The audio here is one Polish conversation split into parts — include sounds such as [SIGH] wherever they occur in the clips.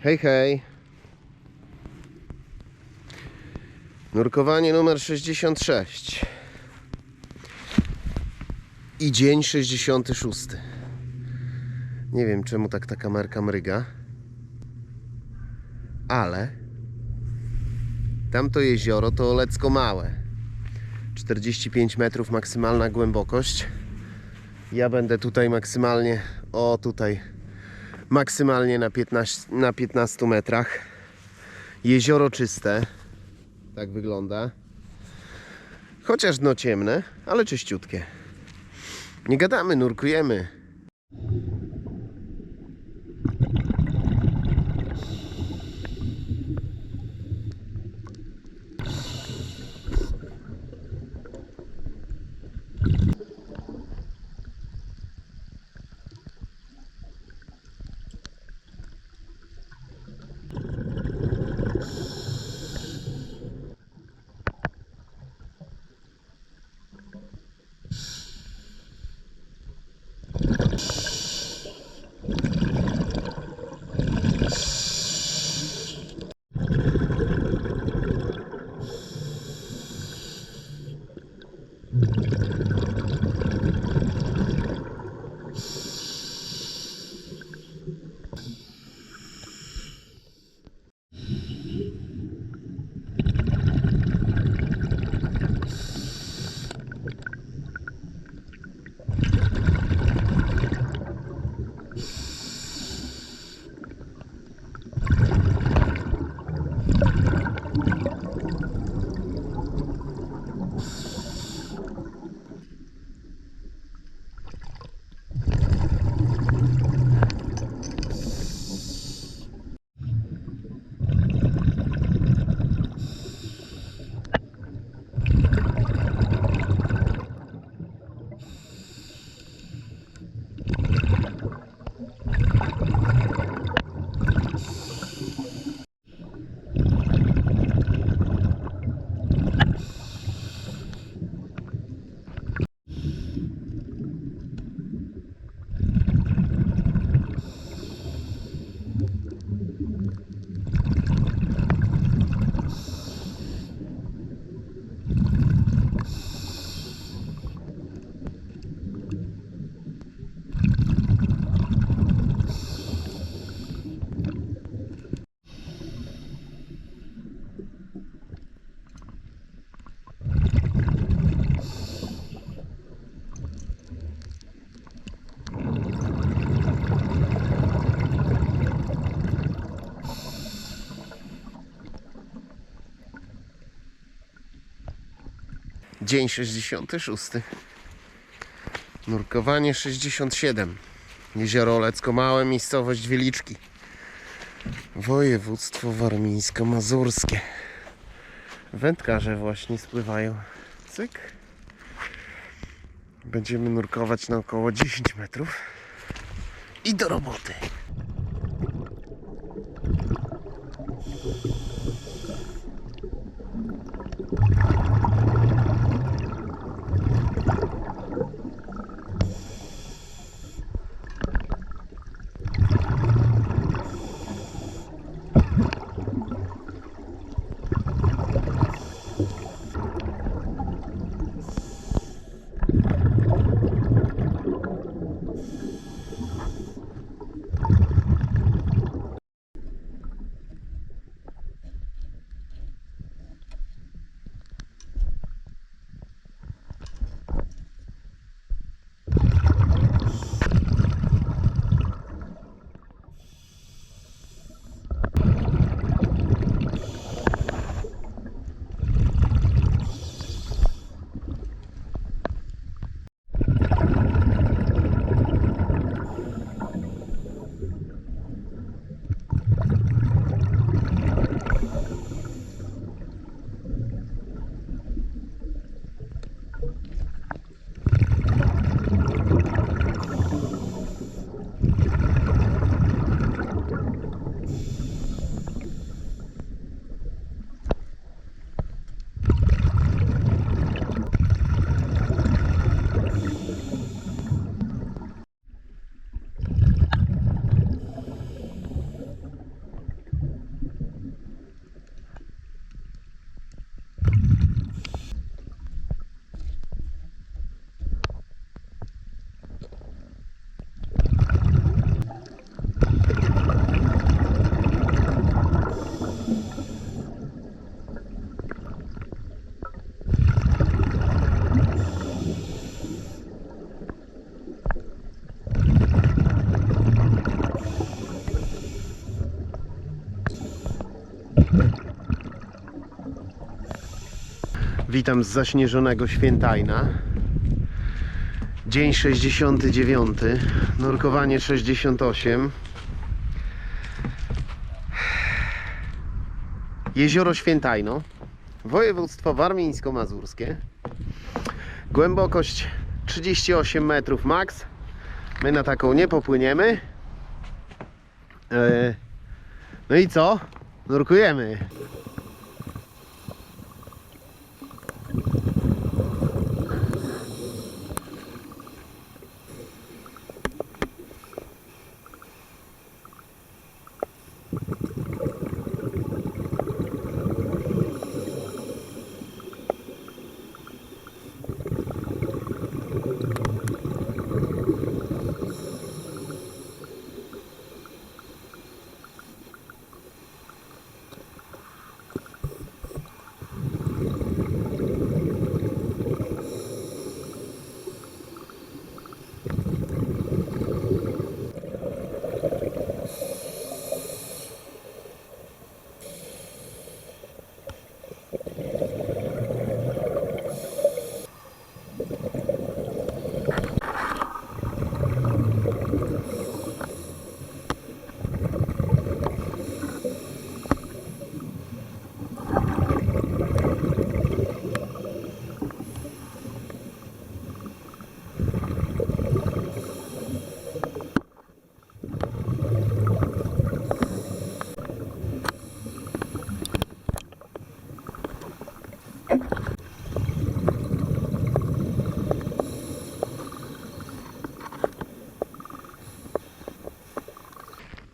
Hej, hej. Nurkowanie numer 66. I dzień 66. Nie wiem czemu tak ta kamerka mryga. Ale tamto jezioro to lecko małe. 45 metrów maksymalna głębokość. Ja będę tutaj maksymalnie, o tutaj, maksymalnie na 15, na 15 metrach. Jezioro czyste, tak wygląda. Chociaż dno ciemne, ale czyściutkie. Nie gadamy, nurkujemy. Dzień 66. Nurkowanie 67. Jezioro Olecko Małe, miejscowość Wieliczki. Województwo warmińsko-mazurskie. Wędkarze właśnie spływają. Cyk. Będziemy nurkować na około 10 metrów. I do roboty. Witam z zaśnieżonego Świętajna. Dzień 69, nurkowanie 68. Jezioro Świętajno, województwo warmińsko-mazurskie. Głębokość 38 metrów max. My na taką nie popłyniemy. E, No i co? Nurkujemy.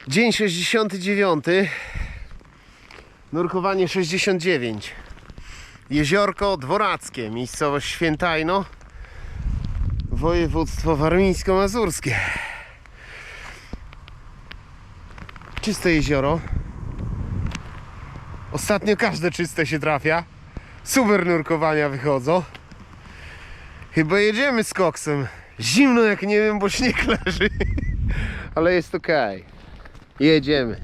Dzień 69. Nurkowanie 69. Jeziorko Dworackie, miejscowość Świętajno, województwo warmińsko-mazurskie. Czyste jezioro. Ostatnio każde czyste się trafia. Super nurkowania wychodzą. Chyba jedziemy z koksem. Zimno jak nie wiem, bo śnieg leży. [LAUGHS] Ale jest okej. Jedziemy.